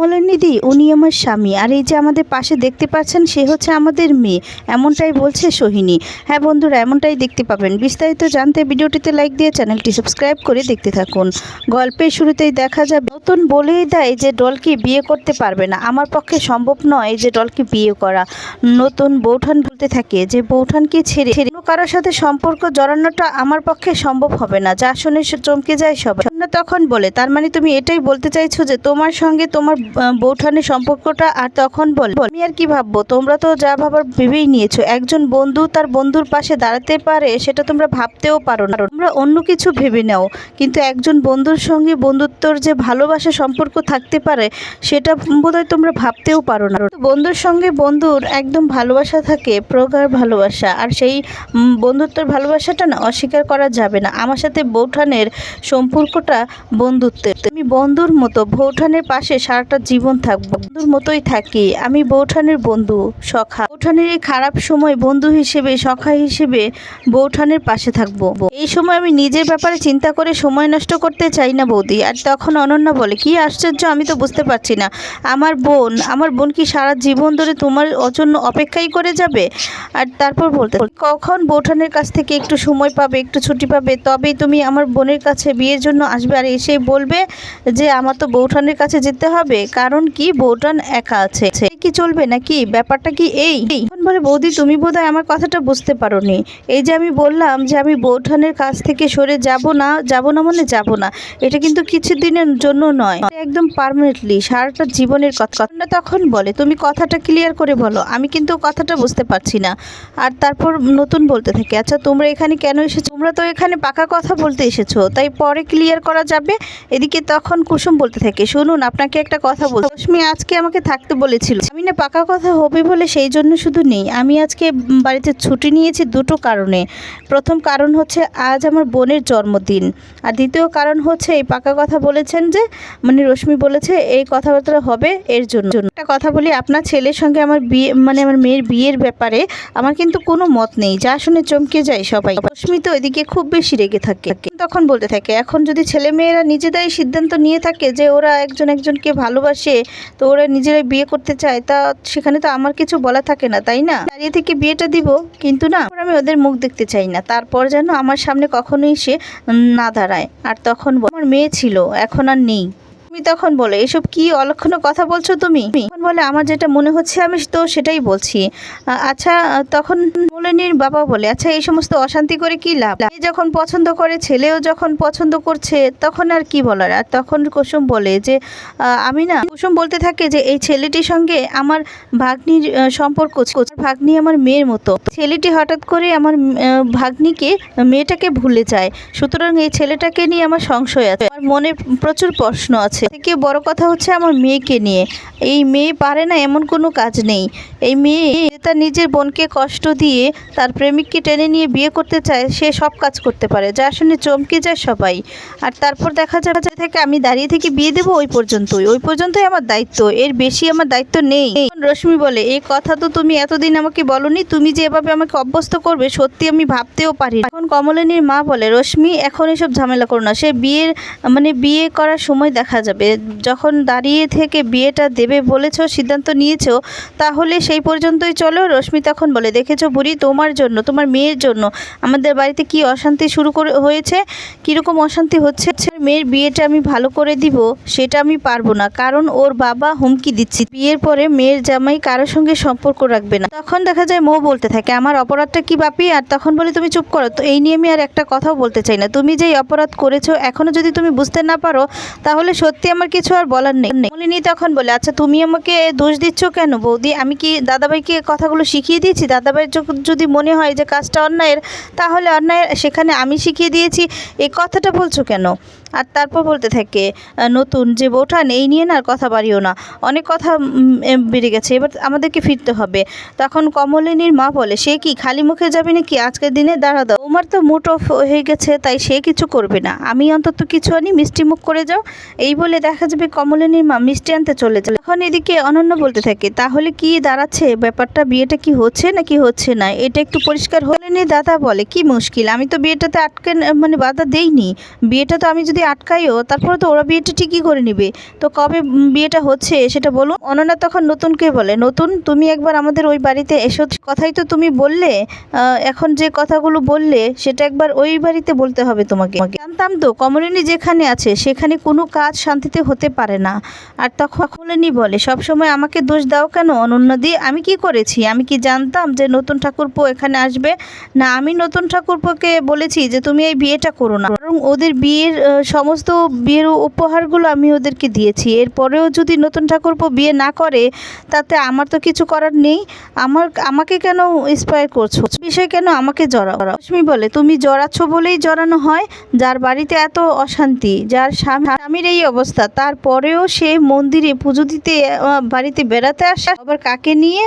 কমলানিধি উনি আমার স্বামী। আর এই যে আমাদের পাশে দেখতে পাচ্ছেন, সে হচ্ছে আমাদের মেয়ে। এমনটাই বলছে সোহিনী। হ্যাঁ বন্ধুরা, এমনটাই দেখতে পাবেন। বিস্তারিত জানতে ভিডিওটিতে লাইক দিয়ে চ্যানেলটি সাবস্ক্রাইব করে দেখতে থাকুন। গল্পের শুরুতেই দেখা যাবে নতুন বলেই দেয় যে ডলকে বিয়ে করতে পারবে না। আমার পক্ষে সম্ভব নয় যে ডলকে বিয়ে করা। নতুন বৌঠান বলতে থাকে যে বৌঠানকে ছেড়ে ছেড়ে অন্য কারোর সাথে সম্পর্ক জড়ানোটা আমার পক্ষে সম্ভব হবে না। যা শুনে চমকে যায় সবাই। তখন বলে, তার মানে তুমি এটাই বলতে চাইছো যে তোমার সঙ্গে তোমার বৌঠানের সম্পর্কটা আর তখন বল আমি আর কি ভাববো? তোমরা তো যা ভাবার ভেবেই নিয়েছো। একজন বন্ধু তার বন্ধুর পাশে দাঁড়াতে পারে, সেটা তোমরা ভাবতেও পারো না। তোমরা অন্য কিছু ভেবে নাও। কিন্তু একজন বন্ধুর সঙ্গে বন্ধুত্বর যে ভালোবাসা সম্পর্ক থাকতে পারে, সেটা বোধহয় তোমরা ভাবতেও পারো না। বন্ধুর সঙ্গে বন্ধুর একদম ভালোবাসা থাকে, প্রগাঢ় ভালোবাসা। আর সেই বন্ধুত্বের ভালোবাসাটা না অস্বীকার করা যাবে না। আমার সাথে বৌঠানের সম্পর্কটা বন্ধুত্বের। আমি বন্ধুর মতো, বৌঠানের পাশে সারাটা জীবন থাকব বন্ধুর মতোই থাকি। আমি বৌঠানের বন্ধু, সখা। বৌঠানের এই খারাপ সময় বন্ধু হিসেবে, সখা হিসেবে বৌঠানের পাশে থাকব। এই সময় আমি নিজের ব্যাপারে চিন্তা করে সময় নষ্ট করতে চাই না বৌদি। আর তখন অনন্যা বলে, কি আশ্চর্য, আমি তো বুঝতে পারছি না। আমার বোন আমার বোন কি সারা জীবন ধরে তোমার জন্য অপেক্ষাই করে যাবে? আর তারপর বলতে, কখন বৌঠানের কাছ থেকে একটু সময় পাবে, একটু ছুটি পাবে, তবেই তুমি আমার বোনের কাছে বিয়ের জন্য আসবে। আর এসে বলবে যে, আমার তো বৌঠানের কাছে যেতে হবে। কারণ কি বৌঠান একা আছে। কি চলবে নাকি? ব্যাপারটা কি এই? বলে, বৌদি, তুমি বোধহয় আমার কথাটা বুঝতে পারোনি। এই যে আমি বললাম যে আমি বৌঠানের কাছ থেকে সরে যাব না যাব না মানে যাব না। এটা কিন্তু কিছু দিনের জন্য নয়। একদম পার্মানেন্টলি সারাটা জীবনের কথা তখন বলে, তুমি কথাটা ক্লিয়ার করে বলো। আমি কিন্তু কথাটা বুঝতে পারছি না। আর তারপর নতুন বলতে থাকে আচ্ছা তোমরা এখানে কেন এসেছ? তোমরা তো এখানে পাকা কথা বলতে এসেছ। তাই পরে ক্লিয়ার করা যাবে? এদিকে তখন কুসুম বলতে থাকে, শুনুন, আপনাকে একটা কথা বল রশ্মি আজকে আমাকে থাকতে বলেছিল। আমি না পাকা কথা হবে বলে সেই জন্য শুধু নেই। আমি আজকে বাড়িতে ছুটি নিয়েছি দুটো কারণে। প্রথম কারণ হচ্ছে আজ আমার বোনের জন্মদিন। আর দ্বিতীয় কারণ হচ্ছে এই পাকা কথা বলেছেন যে মানে রশ্মি বলেছে এই কথাবার্তা হবে এর জন্য। একটা কথা বলি, আপনার ছেলের সঙ্গে আমার বিয়ে মানে আমার মেয়ের বিয়ের ব্যাপারে আমার কিন্তু কোনো মত নেই। যা শুনে চমকে যায় সবাই। রশ্মি তো এদিকে খুব বেশি রেগে থাকে। তখন বলতে থাকে, এখন যদি ছেলে মেয়েরা নিজেরাই সিদ্ধান্ত নিয়ে থাকে যে ওরা একজন একজনকে ভালোবাসে, তো ওরা নিজেরাই বিয়ে করতে চায়, তা সেখানে তো আমার কিছু বলা থাকে না, তাই না? দাঁড়িয়ে থেকে বিয়েটা দিব, কিন্তু না আমি ওদের মুখ দেখতে চাই না। তারপর যেন আমার সামনে কখনোই সে না দাঁড়ায়। আর তখন আমার মেয়ে ছিল, এখন আর নেই। তুমি তখন বলে, এসব কি অলক্ষণ কথা বলছো তুমি? তখন বলে, আমার যেটা মনে হচ্ছে আমি তো সেটাই বলছি। আচ্ছা তখন মোলেনির বাবা বলে আচ্ছা এই সমস্ত অশান্তি করে কি লাভ? যখন পছন্দ করে, ছেলেও যখন পছন্দ করছে, তখন আর কি বলার? আর তখন কুসুম বলে যে আমি না? কুসুম বলতে থাকে যে, এই ছেলেটির সঙ্গে আমার ভাগ্নির সম্পর্ক। ভাগ্নি আমার মেয়ের মতো। ছেলেটি হঠাৎ করে আমার ভাগ্নিকে, মেয়েটাকে ভুলে যায়। সুতরাং এই ছেলেটাকে নিয়ে আমার সংশয় আছে। আমার মনে প্রচুর প্রশ্ন আছে। থেকে বড় কথা হচ্ছে আমার মেয়েকে নিয়ে। এই মেয়ে পারে না, এমন কোনো কাজ নেই। এই মেয়ে তার নিজের বোনকে কষ্ট দিয়ে তার প্রেমিককে টেনে নিয়ে বিয়ে করতে চায়, সে সব কাজ করতে পারে। যা শুনে চমকে যায় সবাই। আর তারপর দেখা যাবে যে থেকে আমি দাঁড়িয়ে থেকে বিয়ে দেবো ওই পর্যন্তই। ওই পর্যন্তই আমার দায়িত্ব। এর বেশি আমার দায়িত্ব নেই। রশ্মি বলে এই কথা তো তুমি এতদিন আমাকে বলনি। তুমি যে এভাবে আমাকে অভ্যস্ত করবে, সত্যি আমি ভাবতেও পারি এখন কমলিনীর মা বলে, রশ্মি, এখন এসব ঝামেলা করো না। সে বিয়ের মানে বিয়ে করার সময় দেখা যাবে। যখন দাঁড়িয়ে থেকে বিয়েটা দেবে বলেছ, সিদ্ধান্ত নিয়েছো, তাহলে সেই পর্যন্তই চলো। রশ্মি তখন বলে, দেখেছ বুড়ি, তোমার জন্য, তোমার মেয়ের জন্য আমাদের বাড়িতে কি অশান্তি শুরু করে, হয়েছে? কীরকম অশান্তি হচ্ছে? মেয়ের বিয়েটা আমি ভালো করে দিব, সেটা আমি পারব না। কারণ ওর বাবা হুমকি দিচ্ছি। বিয়ের পরে মেয়ের জামাই কারোর সঙ্গে সম্পর্ক রাখবে না। তখন দেখা যায় মৌ বলতে থাকে, আমার অপরাধটা কি বাপি? আর তখন বলে, তুমি চুপ করো। তো এই নিয়ে আমি আর একটা কথাও বলতে চাই না। তুমি যেই অপরাধ করেছ, এখনও যদি তুমি বুঝতে না পারো, তাহলে সত্যি আমার কিছু আর বলার নেই। মলিনী তখন বলে আচ্ছা তুমি আমাকে দোষ দিচ্ছ কেন বৌদি? আমি কি দাদাভাইকে কথাগুলো শিখিয়ে দিয়েছি? দাদাভাই যদি মনে হয় যে কাজটা অন্যায়ের, তাহলে অন্যায়ের, সেখানে আমি শিখিয়ে দিয়েছি। এই কথাটা বলছো কেন? আর তারপর বলতে থাকে নতুন যে বৌঠান এই নিয়ে না আর কথা বাড়িও না। অনেক কথা বেড়ে গেছে। এবার আমাদেরকে ফিরতে হবে। তখন কমলিনীর মা বলে, সে কি খালি মুখে যাবে নাকি আজকের দিনে? দাঁড়া দাও তোমার তো মুড অফ হয়ে গেছে, তাই সে কিছু করবে না। আমি অন্তত কিছু আনি, মিষ্টি মুখ করে যাও। এই বলে দেখা যাবে কমলিনীর মা মিষ্টি আনতে চলে যায়। তখন এদিকে অনন্য বলতে থাকে, তাহলে কি দাঁড়াচ্ছে? ব্যাপারটা বিয়েটা কি হচ্ছে নাকি হচ্ছে না? এটা একটু পরিষ্কার হলে নি, দাদা বলে। কি মুশকিল? আমি তো বিয়েটাতে আটকে মানে বাধা দেইনি। বিয়েটা তো আমি যদি যদি আটকাইও তারপরে তো ওরা বিয়েটা ঠিকই করে নিবে। তো কবে বিয়েটা হচ্ছে সেটা বলুন। অনন্যা তখন নতুনকে বলে? নতুন? তুমি একবার আমাদের ওই বাড়িতে এসো। কথাই তো তুমি বললে এখন যে কথাগুলো বললে, সেটা একবার ওই বাড়িতে বলতে হবে তোমাকে। জানতাম তো, কমলিনী যেখানে আছে, সেখানে কোনো কাজ শান্তিতে হতে পারে না। আর তখন কমলিনী বলে, সবসময় আমাকে দোষ দাও কেন অনন্যদি আমি কি করেছি? আমি কি জানতাম যে নতুন ঠাকুরপো এখানে আসবে? না, আমি নতুন ঠাকুরপোকে বলেছি যে তুমি এই বিয়েটা করো না। বরং ওদের বিয়ের সমস্ত বিয়ের উপহারগুলো আমি ওদেরকে দিয়েছি। এরপরেও যদি নতুন ঠাকুরপো বিয়ে না করে, তাতে আমার তো কিছু করার নেই। আমার, আমাকে কেন ইন্সপায়ার করছ? বিষয় কেন আমাকে জড়াও? রশ্মি বলে, তুমি জড়াচ্ছ বলেই জড়ানো হয়। যার বাড়িতে এত অশান্তি, যার স্বামী, স্বামীর এই অবস্থা, তারপরেও সে মন্দিরে পুজো দিতে বাড়িতে বেড়াতে আসে। আবার কাকে নিয়ে,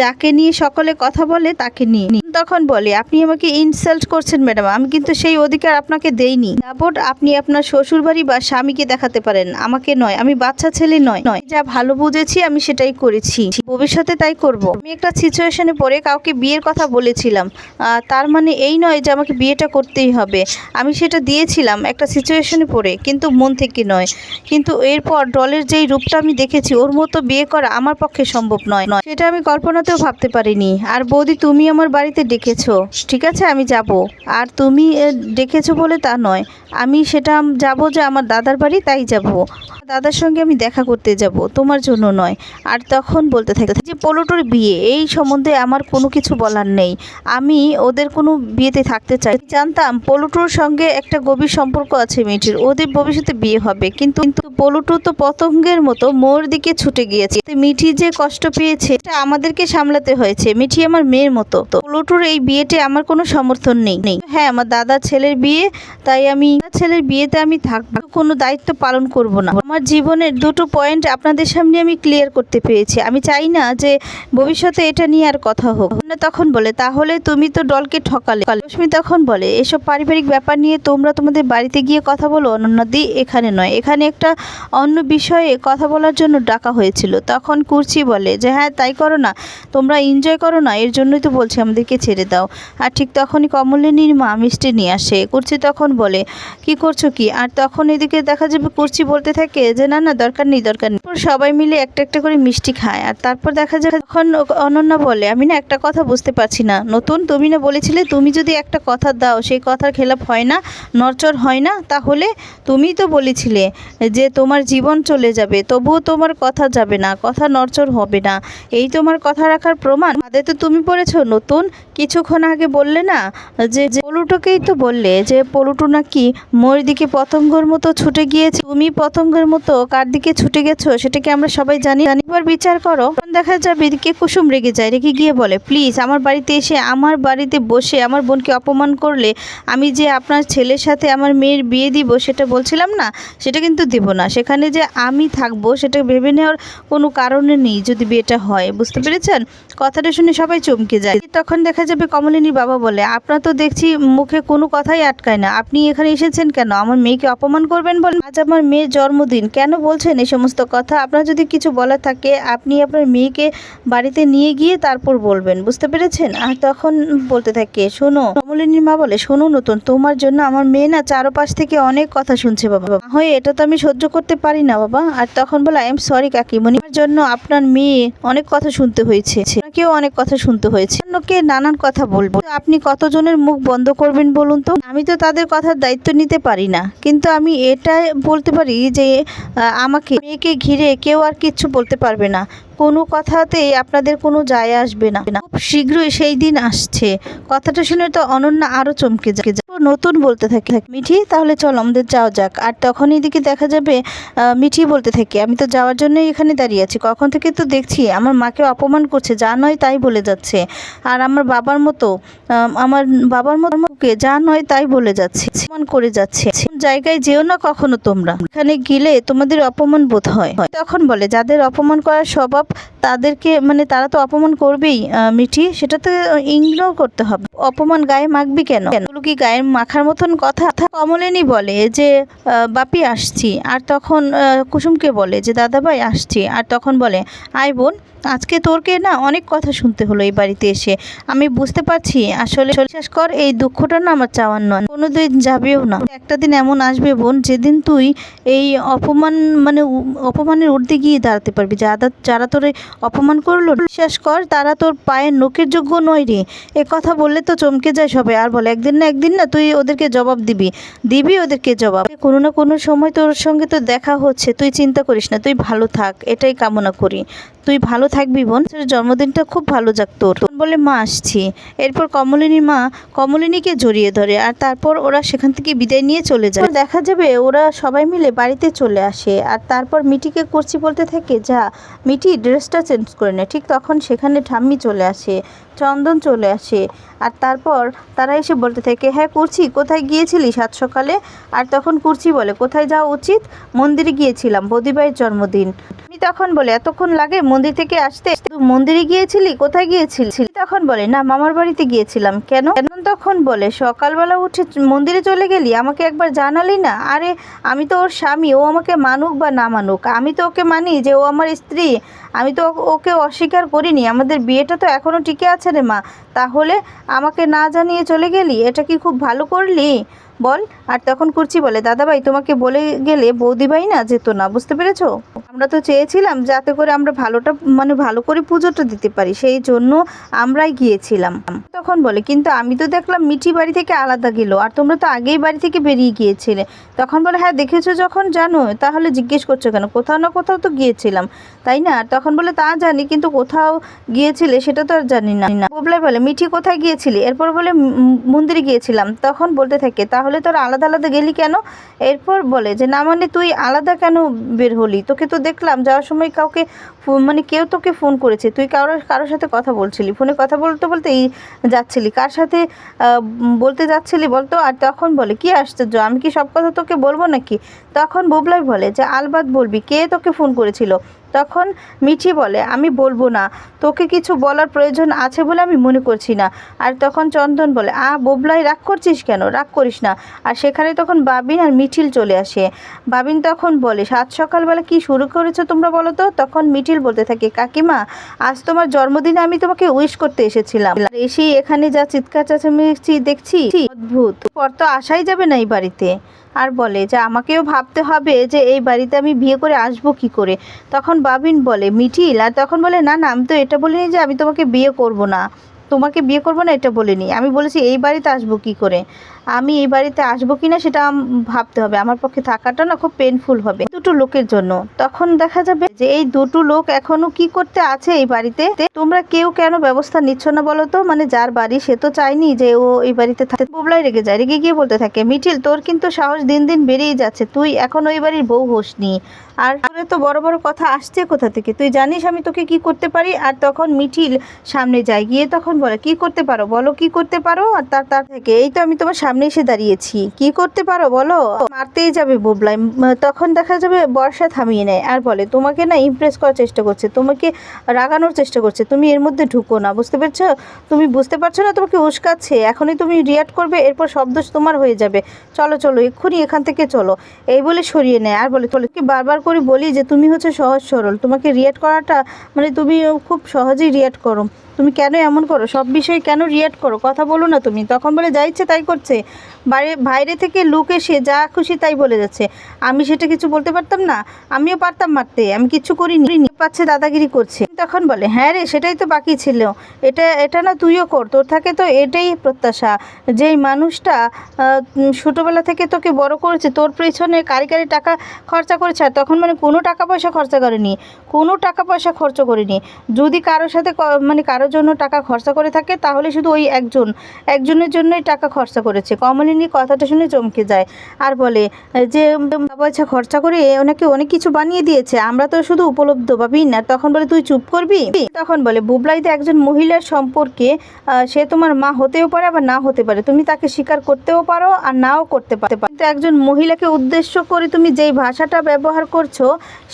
যাকে নিয়ে সকলে কথা বলে, তাকে নিয়ে। তখন বলে, আপনি আমাকে ইনসাল্ট করছেন ম্যাডাম আমি কিন্তু সেই অধিকার আপনাকে দেইনি। সাপোর্ট আপনি আপনার শ্বশুর বাড়ি বা স্বামীকে দেখাতে পারেন, আমাকে নয়, আমি বাচ্চা ছেলে নয়। নয়, যা ভালো বুঝেছি, আমি সেটাই করেছি। ভবিষ্যতে তাই করব। আমি একটা সিচুয়েশনে পড়ে কাউকে বিয়ের কথা বলেছিলাম। তার মানে এই নয় যে আমাকে বিয়েটা করতেই হবে। আমি সেটা দিয়েছিলাম, একটা সিচুয়েশনে পড়ে, কিন্তু মন থেকে নয়। কিন্তু এরপর ডলের যেই রূপটা আমি দেখেছি, ওর মতো বিয়ে করা আমার পক্ষে সম্ভব নয়। নয়, সেটা আমি কল্পনাতেও ভাবতে পারিনি। আর বৌদি, তুমি আমার বাড়িতে ডেকেছো ঠিক আছে, আমি যাব। আর তুমি ডেকেছো বলে তা নয়। আমি সেটা যাব যে আমার দাদার বাড়ি, তাই যাব। দাদার সঙ্গে আমি দেখা করতে যাব, তোমার জন্য নয়। আর তখন বলতে থাকে, যে পলোটোর বিয়ে, এই সম্বন্ধে আমার কোনো কিছু বলার নেই। আমি ওদের কোনো বিয়েতে থাকতে চাই। জানতাম পলুটুর সঙ্গে একটা গভীর সম্পর্ক আছে মেয়েটির। ওদের ভবিষ্যতে বিয়ে হবে। কিন্তু কিন্তু পলুটু তো পতঙ্গের মতো মোর দিকে ছুটে গিয়েছে। মিঠি যে কষ্ট পেয়েছে আমাদেরকে সামলাতে হয়েছে। মিঠি আমার মেয়ের মতো। তো পলুটুর এই বিয়েতে আমার কোনো সমর্থন নেই। হ্যাঁ আমার দাদা ছেলের বিয়ে, তাই আমি ছেলের বিয়েতে আমি থাকব কোনো দায়িত্ব পালন করব না। আমার জীবনের দুটো পয়েন্ট আপনাদের সামনে আমি ক্লিয়ার করতে পেরেছি। আমি চাই না যে ভবিষ্যতে এটা নিয়ে আর কথা হোক। তখন বলে, তাহলে তুমি তো দলকে ঠকালে। রশ্মি তখন বলে, এসব পারিবারিক ব্যাপার নিয়ে তোমরা তোমাদের বাড়িতে গিয়ে কথা বলো। অনন্যাদি এখানে নয়। এখানে একটা অন্য বিষয়ে কথা বলার জন্য ডাকা হয়েছিল। তখন কুর্চি বলে, যে হ্যাঁ তাই করো না। তোমরা এনজয় করো না। এর জন্যই তো বলছি, আমাদেরকে ছেড়ে দাও। আর ঠিক তখনই কমলিনীর মা মিষ্টি নিয়ে আসে। কুর্চি তখন বলে, কি করছ কি? আর তখন এদিকে দেখা যাবে কুর্চি বলতে থাকে যে, না না, দরকার নেই দরকার নেই। সবাই মিলে একটা একটা করে মিষ্টি খায়। আর তারপর দেখা যায় তখন অনন্যা বলে, আমি না একটা কথা বুঝতে পারছি না। নতুন তুমি না বলেছিলে তুমি যদি একটা কথা দাও, সেই কথার খেলাপ হয় না নরচর হয় না, তাহলে তুমিই তো বলেছিলে যে, তোমার জীবন চলে যাবে। তবুও তোমার কথা যাবে না, কথা নরচর হবে না। এই তোমার কথা রাখার প্রমাণ, আদে তো তুমি পড়েছো নতুন কিছুক্ষণ আগে বললে না, যে পলুটোকেই তো বললে, যে পলুটো নাকি মোর দিকে পতঙ্গর মতো ছুটে গিয়েছে। তুমি পতঙ্গের মতো কার দিকে ছুটে গেছো সেটাকে আমরা সবাই জানি? জানি এবার বিচার করো। দেখা যাবে এদিকে কুসুম রেগে যায়, রেগে গিয়ে বলে, প্লিজ, আমার বাড়িতে এসে, আমার বাড়িতে বসে, আমার বোনকে অপমান করলে আমি যে আপনার ছেলের সাথে আমার মেয়ের বিয়ে দিব, সেটা বলছিলাম না, সেটা কিন্তু দেব না। সেখানে যে আমি থাকব, সেটা ভেবে নেওয়ার কোনো কারণে নেই যদি বিয়েটা হয়। বুঝতে পেরেছেন? কথাটা শুনে সবাই চমকে যায়। তখন দেখা যাবে কমলিনীর বাবা বলে। আপনার তো দেখছি মুখে কোনো কথাই আটকায় না। আপনি এখানে এসেছেন কেন? আমার মেয়েকে অপমান করবেন বলেন আজ আমার মেয়ের জন্মদিন। কেন বলছেন এই সমস্ত কথা? আপনার যদি কিছু বলার থাকে, আপনি আপনার মেয়েকে বাড়িতে নিয়ে গিয়ে তারপর বলবেন। বুঝতে পেরেছেন? আর তখন বলতে থাকে, শোনো। কমলিনীর মা বলে, শোনো নতুন, তোমার জন্য আমার মেয়ে না চারপাশ থেকে অনেক কথা শুনছে বাবা। হয়ে এটা তো আমি সহ্য করতে পারি না বাবা। আর তখন বলে আই এম সরি কাকিমণি। জন্য আপনার মেয়ে অনেক কথা শুনতে হয়েছে। কেউ অনেক কথা শুনতে হয়েছে। অন্যকে নানান কথা বলব? আপনি কতজনের মুখ বন্ধ করবেন বলুন তো? আমি তো তাদের কথার দায়িত্ব নিতে পারি না। কিন্তু আমি এটা বলতে পারি যে আমাকে, মেয়েকে ঘিরে কেউ আর কিচ্ছু বলতে পারবে না। কোনো কথাতেই আপনাদের কোনো যায় আসবে না। খুব শীঘ্রই সেই দিন আসছে। কথাটা শুনে তো অনন্যা আরও চমকে যায়। নতুন বলতে থাকে। মিঠি, তাহলে চল আমাদের যাওয়া যাক। আর তখন এদিকে দেখা যাবে মিঠি বলতে থাকে। আমি তো যাওয়ার জন্যই এখানে দাঁড়িয়ে আছি। কখন থেকে তো দেখছি, আমার মাকে অপমান করছে, যা নয় তাই বলে যাচ্ছে। আর আমার বাবার মতো আমার বাবার মতো, যা নয় তাই বলে যাচ্ছে। অপমান করে যাচ্ছে। জায়গায় যেও না কখনো তোমরা। এখানে গেলে তোমাদের অপমান বোধ হয়। তখন বলে, যাদের অপমান করার স্বভাব তাদেরকে মানে তারা তো অপমান করবেই মিঠি। সেটা তো ইগনোর করতে হবে। অপমান গায়ে মাখবি কেন? কি গায়ে মাখার মতন কথা? কমলিনী বলে যে বাপি, আসছি। আর তখন কুসুমকে বলে যে দাদা ভাই আসছি। আর তখন বলে, আয় বোন আজকে তোরকে না অনেক কথা শুনতে হলো এই বাড়িতে এসে। আমি বুঝতে পারছি, আসলে বিশ্বাস কর, এই দুঃখটা না আমার চাওয়ার নয়। কোনোদিন যাবেও না। একটা দিন এমন আসবে বোন, যেদিন তুই এই অপমান মানে অপমানের ঊর্ধ্বে গিয়ে দাঁড়াতে পারবি। যারা যারা তোর অপমান করল, বিশ্বাস কর, তারা তোর পায়ের নোকের যোগ্য নয় রে। এ কথা বললে তো চমকে যায় সবাই। আর বলে, একদিন না একদিন না তুই ওদেরকে জবাব দিবি। দিবি ওদেরকে জবাব। কোনো না কোনো সময় তোর সঙ্গে তো দেখা হচ্ছে। তুই চিন্তা করিস না, তুই ভালো থাক, এটাই কামনা করি। তুই ভালো থাকবি বোন। জন্মদিনটা খুব ভালো যাক তোর। বলে, মা, আসছি। এরপর কমলিনীর মা কমলিনীকে জড়িয়ে ধরে আর তারপর ওরা সেখান থেকে বিদায় নিয়ে চলে যায়। দেখা যাবে ওরা সবাই মিলে বাড়িতে চলে আসে আর তারপর মিটিকে করছি বলতে থাকে, যা। মিটি ড্রেসটা চেঞ্জ করে নেয়। ঠিক তখন সেখানে ঠাম্মি চলে আসে। চন্দন চলে আসে। আর তারপর তারা এসে বলতে থাকে হ্যাঁ কুর্চি কোথায় গিয়েছিলি সাত সকালে? আর তখন কুর্চি বলে, কোথায় যাওয়া উচিত? মন্দিরে গিয়েছিলাম, বদিবাইয়ের জন্মদিন। আমি তখন বলে, এতক্ষণ লাগে মন্দির থেকে আসতে? মন্দিরে গিয়েছিলি? কোথায় গিয়েছিলি? তখন বলে, না, মামার বাড়িতে গিয়েছিলাম। কেন কেন? তখন বলে, সকালবেলা উঠে মন্দিরে চলে গেলি? আমাকে একবার জানালি না? আরে, আমি তো ওর স্বামী, ও আমাকে মানুক বা না মানুক, আমি তো ওকে মানি যে ও আমার স্ত্রী, আমি তো ওকে অস্বীকার করিনি, আমাদের বিয়েটা তো এখনও টিকে আছে রে মা, তাহলে আমাকে না জানিয়ে চলে গেলি? এটা কি খুব ভালো করলি? বল। আর তখন কুর্চি বলে, দাদাভাই, তোমাকে বলে গেলে বৌদিভাই না যেত না, বুঝতে পেরেছ? আমরা তো চেয়েছিলাম যাতে করে আমরা ভালোটা মানে ভালো করে পুজোটা দিতে পারি, সেই জন্য আমরাই গিয়েছিলাম। তখন বলে, কিন্তু আমি তো দেখলাম মিঠি বাড়ি থেকে আলাদা গেল, আর তোমরা তো আগেই বাড়ি থেকে বেরিয়ে গিয়েছিলে। তখন বলে হ্যাঁ দেখেছ যখন? জানো? তাহলে জিজ্ঞেস করছ কেন? কোথাও না কোথাও তো গিয়েছিলাম, তাই না? আর তখন বলে, তা জানি, কিন্তু কোথাও গিয়েছিলে সেটা তো আর জানি না। বুবলাই বলে, মিঠি কোথায় গিয়েছিলি? এরপর বলে মন্দিরে গিয়েছিলাম। তখন বলতে থাকে, তাহলে তোর আলাদা আলাদা গেলি কেন? এরপর বলে যে, না মানে তুই আলাদা কেন বের হলি? তোকে তো দেখলাম যাওয়ার সময় কাউকে মানে কেউ তোকে ফোন করেছে। তুই কারোর কারোর সাথে কথা বলছিলি। ফোনে কথা বলতে বলতে এই যাচ্ছিলি। কার সাথে বলতে যাচ্ছিলি বলতো? আর তখন বলে, কি আশ্চর্য, আমি কি সব কথা তোকে বলব নাকি? তখন বুবলাই বলে যে আলবাদ বলবি, কে তোকে ফোন করেছিল? তখন মিঠি বলে, আমি বলব না। তোকে কিছু বলার প্রয়োজন আছে বলে আমি মনে করছি না। আর তখন চন্দন বলে, আ, বোবলাই, রাগ করছিস কেন? রাগ করিস না। আর সেখানে তখন বাবিন আর মিঠিল চলে আসে। বাবিন তখন বলে, সাত সকালবেলা কি শুরু করেছ তোমরা বলো তো? তখন মিঠিল বলতে থাকে, কাকিমা, আজ তোমার জন্মদিনে আমি তোমাকে উইশ করতে এসেছিলাম। এসেই এখানে যা চিৎকার চেঁচামেচি দেখছি অদ্ভুত। পর তো আসাই যাবে না এই বাড়িতে। আর বলে, যে আমাকেও ভাবতে হবে যে এই বাড়িতে আমি বিয়ে করে আসব কি করে? তখন বাবিন বলে, মিঠিল। আর তখন বলে, না না, আমি তো এটা বলিনি যে আমি তোমাকে বিয়ে করব না। তোমাকে বিয়ে করব না, এটা বলিনি। আমি বলেছি, এই বাড়িতে আসব কি করে? আমি এই বাড়িতে আসব কিনা সেটা ভাবতে হবে। আমার পক্ষে থাকাটা না খুব পেনফুল হবে। দুটো লোকের জন্য। তখন দেখা যাবে যে এই দুটো লোক এখনও কি করতে আছে এই বাড়িতে? তোমরা কেউ কেন ব্যবস্থা নিচ্ছ না বলো তো? মানে যার বাড়ি সে তো চায়নি যে ও এই বাড়িতে থাকে। বুবলাই রেগে যায়। রেগে গিয়ে বলতে থাকে, মিঠিল, তোর কিন্তু সাহস দিন দিন বেড়েই যাচ্ছে। তুই এখন ওই বাড়ির বউ হোস নি আর তোর তো বড় বড় কথা আসছে কোথা থেকে? তুই জানিস আমি তোকে কি করতে পারি? আর তখন মিঠিল সামনে যায়। গিয়ে তখন বলে, কি করতে পারো? বলো কি করতে পারো? আর তার তার থেকে, এই তো আমি তোমার এসে দাঁড়িয়েছি। কি করতে পারো বলো? মারতেই যাবে বুবলাই। তখন দেখা যাবে বর্ষা থামিয়ে নেয় আর বলে, তোমাকে না ইমপ্রেস করার চেষ্টা করছে, তোমাকে রাগানোর চেষ্টা করছে, তুমি এর মধ্যে ঢুকো না, বুঝতে পারছ? তুমি বুঝতে পারছ না তোমাকে উস্কাচ্ছে, এখনই তুমি রিয়াক্ট করবে, এরপর শব্দ তোমার হয়ে যাবে। চলো চলো, এক্ষুনি এখান থেকে চলো। এই বলে সরিয়ে নেয় আর বলে চলো কি বারবার করে বলি যে তুমি হচ্ছে সহজ সরল, তোমাকে রিয়াক্ট করাটা মানে তুমি খুব সহজেই রিয়াক্ট করো। তুমি কেন এমন করো? সব বিষয়ে কেন রিয়াক্ট করো? কথা বলো না তুমি। তখন বলে, যা ইচ্ছে তাই করছে। বাইরে বাইরে থেকে লুক এসে যা খুশি তাই বলে যাচ্ছে। আমি সেটা কিছু বলতে পারতাম না। আমিও পারতাম মারতে। আমি কিছু করিনি। পাচ্ছে, দাদাগিরি করছে। তখন বলে হ্যাঁ রে, সেটাই তো বাকি ছিল। এটা এটা না তুইও কর, তোর থাকে তো এটাই প্রত্যাশা। যেই মানুষটা ছোটোবেলা থেকে তোকে বড় করেছে, তোর পেছনে কারি কারি টাকা খরচা করেছে, আর তখন মানে কোনো টাকা পয়সা খরচা করেনি, কোনো টাকা পয়সা খরচ করেনি। যদি কারোর সাথে মানে কারোর জন্য টাকা খরচা করে থাকে, তাহলে শুধু ওই একজন, একজনের জন্যই টাকা খরচা করেছে। কমলিনী কথাটা শুনে চমকে যায় আর বলে, যে পয়সা খরচা করে ওনাকে অনেক কিছু বানিয়ে দিয়েছে, আমরা তো শুধু উপলব্ধ পাবি না, তখন বলে, তুই চুপ করবি? তখন বলে বুবলাইতে একজন মহিলার সম্পর্কে সে তোমার মা হতেও পারে, আবার না হতে পারে। তুমি তাকে স্বীকার করতেও পারো, আর নাও করতে পারতে পারো কিন্তু একজন মহিলাকে উদ্দেশ্য করে তুমি যেই ভাষাটা ব্যবহার করছ,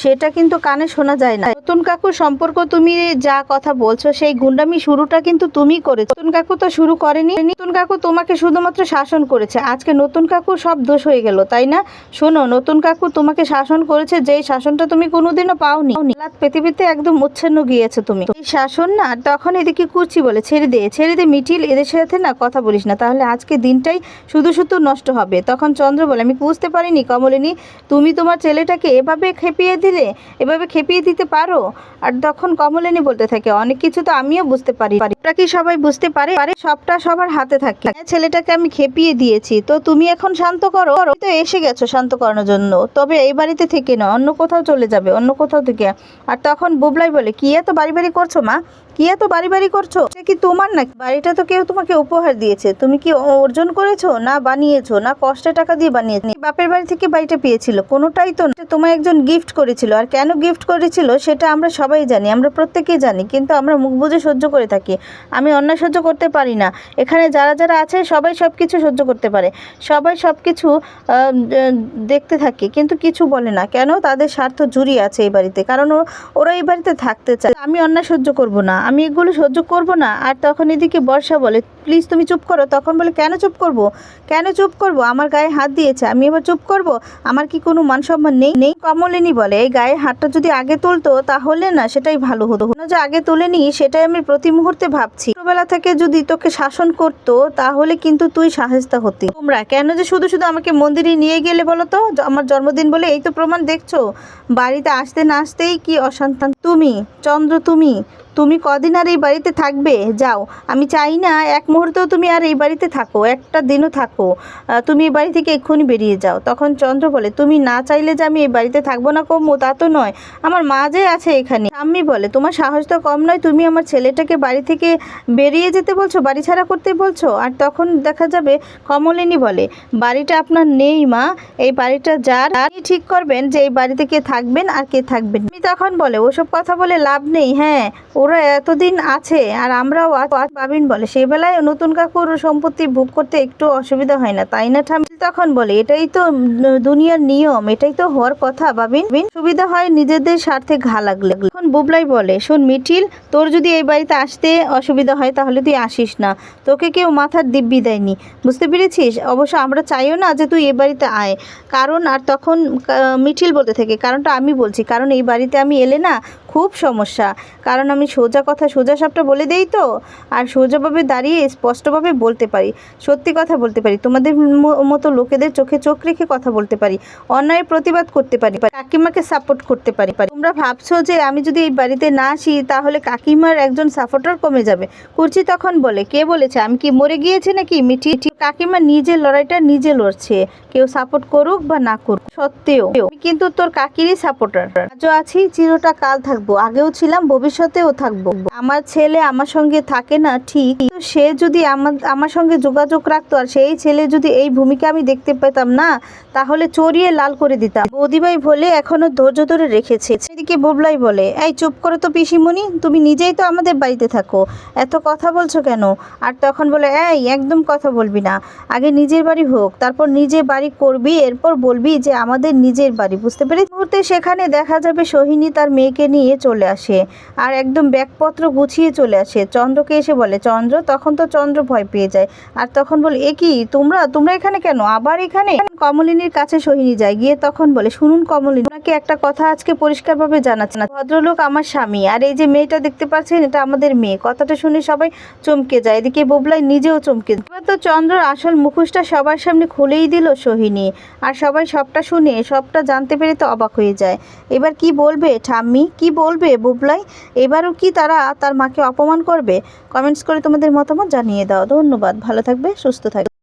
সেটা কিন্তু কানে শোনা যায় না। নতুন কাকুর সম্পর্ক তুমি যা কথা বলছো, সেই গুন্ডামি শুরুটা কিন্তু তুমি করেছ। নতুন কাকু তো শুরু করেনি। নতুন কাকু তোমাকে শুধুমাত্র শাসন করেছে। আজকে নতুন কাকুর সব দোষ হয়ে গেল, তাই না? শোনো, নতুন কাকু তোমাকে শাসন করেছে, যেই শাসনটা তুমি কোনোদিনও পাওনি। পেতে একদম উচ্ছন্ন গিয়েছো তুমি। এই শাসন না, তখন এদিকে কুচি বলে, ছেড়ে দে ছেড়ে দে মিঠিল এদের সাথে না কথা বলিস না। তাহলে আজকে দিনটাই শুধু শুধু নষ্ট হবে। তখন চন্দ্র চন্দ্র বলে আমি বুঝতে পারিনি কমলিনী তুমি তোমার ছেলেটাকে এভাবে খেপিয়ে দিলে এভাবে খেপিয়ে দিতে পারো? আর তখন কমলিনী বলতে থাকে অনেক কিছু তো আমিও বুঝতে পারি। ওটা কি সবাই বুঝতে পারে? পারে সবটা সবার হাতে থাকে। হ্যাঁ, ছেলেটাকে আমি খেপিয়ে দিয়েছি তো তুমি এখন শান্ত করো। তো এসে গেছো শান্ত করানোর জন্য তবে এই বাড়িতে থেকে না অন্য কোথাও চলে যাবে অন্য কোথাও থেকে। আর তখন বুবলাই বলে কি এত বাড়ি বাড়ি করছ মা? কি এত বাড়ি বাড়ি করছ? সে কি তোমার নাকি? বাড়িটা তো কেউ তোমাকে উপহার দিয়েছে। তুমি কি অর্জন করেছ? না বানিয়েছো? না কষ্টে টাকা দিয়ে বানিয়েছো? বাপের বাড়ি থেকে বাড়িটা পেয়েছিল। কোনোটাই তো না। তোমায় একজন গিফট করেছিল। আর কেন গিফট করেছিল সেটা আমরা সবাই জানি, আমরা প্রত্যেকেই জানি। কিন্তু আমরা মুখ বুঝে সহ্য করে থাকি। আমি অন্যায় সহ্য করতে পারি না। এখানে যারা যারা আছে সবাই সব কিছু সহ্য করতে পারে। সবাই সব কিছু দেখতে থাকে। কিন্তু কিছু বলে না। কেন? তাদের স্বার্থ জুড়িয়ে আছে এই বাড়িতে। কারণ ওরা এই বাড়িতে থাকতে চায়। আমি অন্যায় সহ্য করব না। আমি এগুলো সহ্য করব না। আর তখন এদিকে বর্ষা বলে, প্লিজ তুমি চুপ করো। তখন বলে, কেন চুপ করব? কেন চুপ করব? আমার গায়ে হাত দিয়েছে। আমি এবার চুপ করব? আমার কি কোনো মান সম্মান নেই? নেই, কমলিনী বলে, এই গায়ে হাতটা যদি আগে তুলতো তাহলে না, সেটাই ভালো হতো। না যে আগে তুলে তুলেনি, সেটাই আমি প্রতি মুহূর্তে ভাবছি। ছোটবেলা থেকে যদি তোকে শাসন করতো, তাহলে কিন্তু তুই সাহেস্তা হতি। তোমরা কেন যে শুধু শুধু আমাকে মন্দিরে নিয়ে গেলে বলো তো? আমার জন্মদিন বলে এই তো প্রমাণ দেখছ। বাড়িতে আসতে না আসতেই কি অসন্তান তুমি, চন্দ্র তুমি তুমি কদিন আর এই বাড়িতে থাকবে? যাও। আমি চাই না এক মুহূর্তেও তুমি আর এই বাড়িতে থাকো, একটা দিনও থাকো। তুমি এই বাড়ি থেকে এক্ষুনি বেরিয়ে যাও। তখন চন্দ্র বলে, তুমি না চাইলে যে আমি এই বাড়িতে থাকব না কমো তা তো নয়। আমার মা যে আছে এখানে। আম্মি বলে, তোমার সাহস তো কম নয়, তুমি আমার ছেলেটাকে বাড়ি থেকে বেরিয়ে যেতে বলছো, বাড়ি ছাড়া করতে বলছো? আর তখন দেখা যাবে কমলিনী বলে, বাড়িটা আপনার নেই মা, এই বাড়িটা যার ঠিক করবেন যে এই বাড়িতে কে থাকবেন আর কে থাকবেন আমি তখন বলে, ওসব কথা বলে লাভ নেই হ্যাঁ ওরা এতদিন আছে আর আমরাও পাবিন বলে। সেই বেলায় নতুন কাকুর সম্পত্তি ভোগ করতে একটু অসুবিধা হয় না। তাই না ঠামিল তখন বলে, এটাই তো দুনিয়ার নিয়ম, এটাই তো হওয়ার কথা বাবিন সুবিধা হয় নিজেদের স্বার্থে ঘা লাগলে। এখন বুবলাই বলে, শোন মিঠিল, তোর যদি এই বাড়িতে আসতে অসুবিধা হয়, তাহলে তুই আসিস না। তোকে কেউ মাথার দিব্যি দেয়নি বুঝতে পেরেছিস? অবশ্য আমরা চাইও না যে তুই এ বাড়িতে আয়। কারণ, আর তখন মিঠিল বলতে থাকে, কারণটা আমি বলছি। কারণ, এই বাড়িতে আমি এলে না খুব সমস্যা। কারণ আমি সোজা কথা, সোজা সাপটা বলে দেই তো। আর সোজাভাবে দাঁড়িয়ে স্পষ্টভাবে বলতে পারি। সত্যি কথা বলতে পারি। তোমাদের মতো লোকেদের চোখে চোখ রেখে কথা বলতে পারি। অন্যায়ের প্রতিবাদ করতে পারি। কাকিমাকে সাপোর্ট করতে পারি। তোমরা ভাবছ যে আমি যদি এই বাড়িতে না আসি, তাহলে কাকিমার একজন সাপোর্টার কমে যাবে। কুর্চি তখন বলে, কে বলেছে? আমি কি মরে গিয়েছি নাকি? মিঠি কাকিমা নিজের লড়াইটা নিজে লড়ছে। কেউ সাপোর্ট করুক বা না করুক, সত্ত্বেও। কিন্তু তোর কাকিরই সাপোর্টার আজও আছি, চিরটা কাল থাকব। আগেও ছিলাম, ভবিষ্যতেও থাকব। আমার ছেলে আমার সঙ্গে থাকে না, ঠিক। সে যদি আমার আমার সঙ্গে যোগাযোগ রাখতো আর সেই ছেলে যদি এই ভূমিকা আমি দেখতে পেতাম না তাহলে চড়িয়ে লাল করে দিতাম। বৌদিভাই বলে এখনও ধৈর্য ধরে রেখেছে। এদিকে বুবলাই বলে, এই চুপ করো তো পিসিমণি, তুমি নিজেই তো আমাদের বাড়িতে থাকো। এত কথা বলছো কেন? আর তখন বলে, এই, একদম কথা বলবি না। আগে নিজের বাড়ি হোক, তারপর নিজে বাড়ি করবি, এরপর বলবি যে আমাদের নিজের বাড়ি, বুঝতে পেরে মুহূর্তে সেখানে দেখা যাবে সোহিনী তার মেয়েকে নিয়ে চলে আসে আর একদম ব্যাগপত্র গুছিয়ে চলে আসে। চন্দ্রকে এসে বলে, চন্দ্র, তখন তো চন্দ্র ভয় পেয়ে যায়। আর তখন বলে, এ কি, তোমরা তোমরা এখানে কেন? আবার এখানে? কমলিনীর কাছে সোহিনী যায়, গিয়ে তখন বলে, শুনুন কমলিনী, ওনাকে একটা কথা আজকে পরিষ্কারভাবে জানাচ্ছে না। ভদ্রলোক আমার স্বামী, আর এই যে মেয়েটা দেখতে পাচ্ছেন, এটা আমাদের মেয়ে। কথাটা শুনে সবাই চমকে যায়, এদিকে বুবলাই নিজেও চমকে। এবার তো চন্দ্রর আসল মুখোশটা সবার সামনে খুলেই দিল সোহিনী, আর সবাই সবটা শুনে, সবটা জানতে পেরে তো অবাক হয়ে যায়। এবার কি বলবে ঠাম্মি? কি বলবে বুবলাই? এবারও কি তারা তার মাকে অপমান করবে? কমেন্টস করে তোমাদের মতামত জানিয়ে দাও। ধন্যবাদ, ভালো থাকবে, সুস্থ থাকবে।